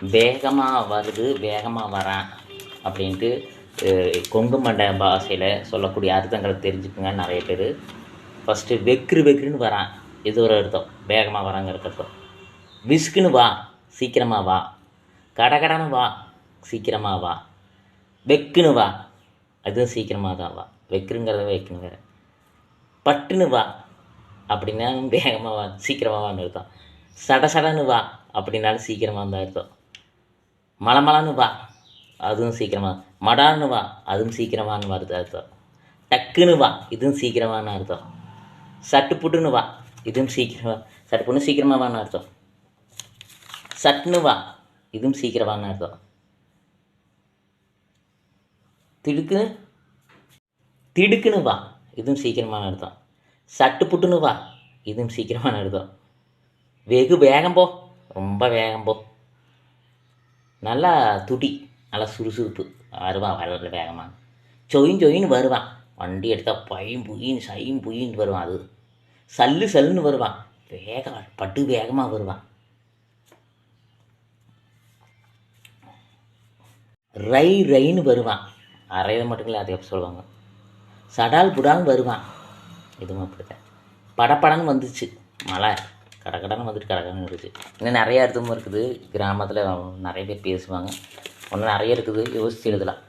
வேகமாக வருது வேகமாக வரான் அப்படின்ட்டு கொங்கு மண்ட பாஷையில் சொல்லக்கூடிய அர்த்தங்களை தெரிஞ்சுக்குங்க நிறைய பேர். ஃபஸ்ட்டு வெக்ரு வெக்ருன்னு வரான் இது ஒரு அர்த்தம். வேகமாக வராங்கிற அர்த்தம் விஸ்குன்னு வா. சீக்கிரமாக வா. கடகடன்னு வா. சீக்கிரமாக வா. வெக்குன்னு வா. அதுவும் சீக்கிரமாக தான் வா. வெக்குங்கிறத வெக்குங்கிற. பட்டுன்னு வா. அப்படின்னா வேகமாக வா. சீக்கிரமாக வான்னு அர்த்தம். சட சடன்னு வா. அப்படின்னாலும் சீக்கிரமாக தான் அர்த்தம். மலமலன்னு வா. அதுவும் சீக்கிரமாக மடான்னு வா. அதுவும் சீக்கிரமானு வருது அர்த்தம். டக்குன்னு வா. இதுவும் சீக்கிரமான அர்த்தம். சட்டு புட்டுன்னு வா. இதுவும் சீக்கிரமாக சட்டு புண்ணு சீக்கிரமாக வான்னு அர்த்தம். சட்டுன்னு வா. இதுவும் சீக்கிரமான அர்த்தம். திடுக்குன்னு? திடுக்குன்னு வா. இதுவும் சீக்கிரமான அர்த்தம். சட்டு புட்டுன்னு வா. இதுவும் சீக்கிரமான அர்த்தம். வெகு வேகம் போ. ரொம்ப வேகம் போ. நல்லா துடி நல்லா சுறுசுறுப்பு. வருவான் வளர வேகமாக சொயின் சொயின்னு வருவான். வண்டி எடுத்தால் பையும் புயின்னு சையும் புயின்னு வருவான் அது. சல்லு சல்லுன்னு வருவான். வேகம் பட்டு வேகமாக வருவான். ரை ரைன்னு வருவான். அரையது மட்டும் இல்லை அதை சொல்லுவாங்க. சடால் புடான்னு வருவான். இதுவும் அப்படித்தான். படப்படன்னு வந்துச்சு. மழை. கடகடன்னு வந்துட்டு கடகடன்னு இருக்குது. இன்னும் நிறைய அர்த்தமும் இருக்குது. கிராமத்தில் நிறைய பேர் பேசுவாங்க. ஒன்று நிறைய இருக்குது. யோசிச்சு எழுதலாம்.